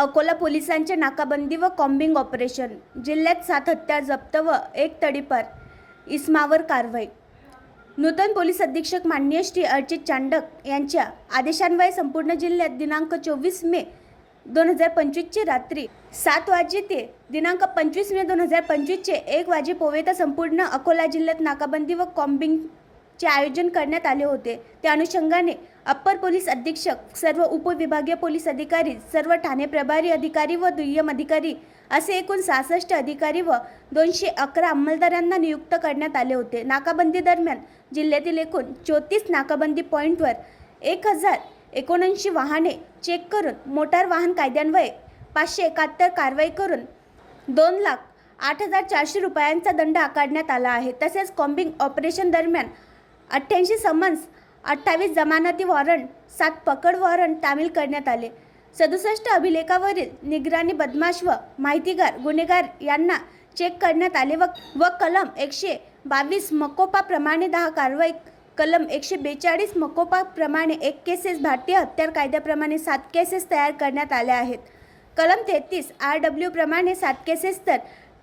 अकोला पोलिसांचे नाकाबंदी व कॉम्बिंग ऑपरेशन. जिल्ह्यात सात हत्या जप्त व एक तडीपार इस्मावर कारवाई. नूतन पोलीस अधीक्षक माननीय श्री अर्चित चांडक यांच्या आदेशान्वये संपूर्ण जिल्ह्यात दिनांक चोवीस मे दोन हजार पंचवीसची रात्री सात वाजे ते दिनांक पंचवीस मे दोन हजार पंचवीसचे एक वाजे पोवेता संपूर्ण अकोला जिल्ह्यात नाकाबंदी व कॉम्बिंगचे आयोजन करण्यात आले होते. त्या अनुषंगाने अप्पर पोलीस अधीक्षक सर्व उपविभागीय पोलीस अधिकारी सर्व ठाणे प्रभारी अधिकारी व दुय्यम अधिकारी असे एकूण सहासष्ट अधिकारी व दोनशे अकरा अंमलदारांना नियुक्त करण्यात आले होते. नाकाबंदी दरम्यान जिल्ह्यातील एकूण चौतीस नाकाबंदी पॉईंटवर एक हजार एकोणऐंशी वाहने चेक करून मोटार वाहन कायद्यान्वये पाचशे एकाहत्तर कारवाई करून दोन लाख आठ हजार चारशे रुपयांचा दंड आकारण्यात आला आहे. तसेच कॉम्बिंग ऑपरेशन दरम्यान अठ्ठ्याऐंशी समन्स अठ्ठावीस जमानती वॉरंट सात पकड वॉरंट तामील करण्यात आले. सदुसष्ट अभिलेखावरील निगराणी बदमाश व माहितीगार गुन्हेगार यांना चेक करण्यात आले व व कलम एकशे बावीस मकोपाप्रमाणे दहा कारवाई कलम एकशे बेचाळीस मकोपाप्रमाणे एक केसेस भारतीय हत्यार कायद्याप्रमाणे सात केसेस तयार करण्यात आल्या आहेत. कलम तेहतीस आर डब्ल्यू प्रमाणे सात केसेस तर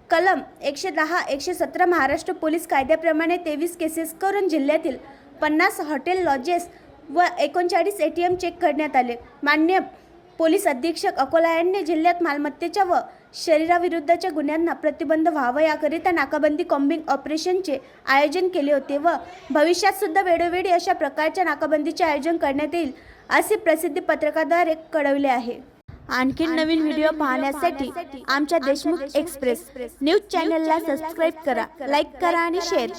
कलम एकशे दहा एकशे सतरा महाराष्ट्र पोलीस कायद्याप्रमाणे तेवीस केसेस करून जिल्ह्यातील पन्नास हॉटेल लॉजेस व एकोणचाळीस ए टी एम चेक करण्यात आले. मान्य पोलीस अधीक्षक अकोला यांनी जिल्ह्यात मालमत्तेच्या व शरीराविरुद्धच्या गुन्ह्यांना प्रतिबंध व्हावा याकरिता नाकाबंदी कॉम्बिंग ऑपरेशनचे आयोजन केले होते व भविष्यात सुद्धा वेळोवेळी अशा प्रकारच्या नाकाबंदीचे आयोजन करण्यात येईल असे प्रसिद्धी पत्रकाद्वारे कळवले आहे. आणखी नवीन व्हिडिओ पाहण्यासाठी आमच्या देशमुख एक्सप्रेस न्यूज चॅनलला सबस्क्राईब करा लाईक करा आणि शेअर करा.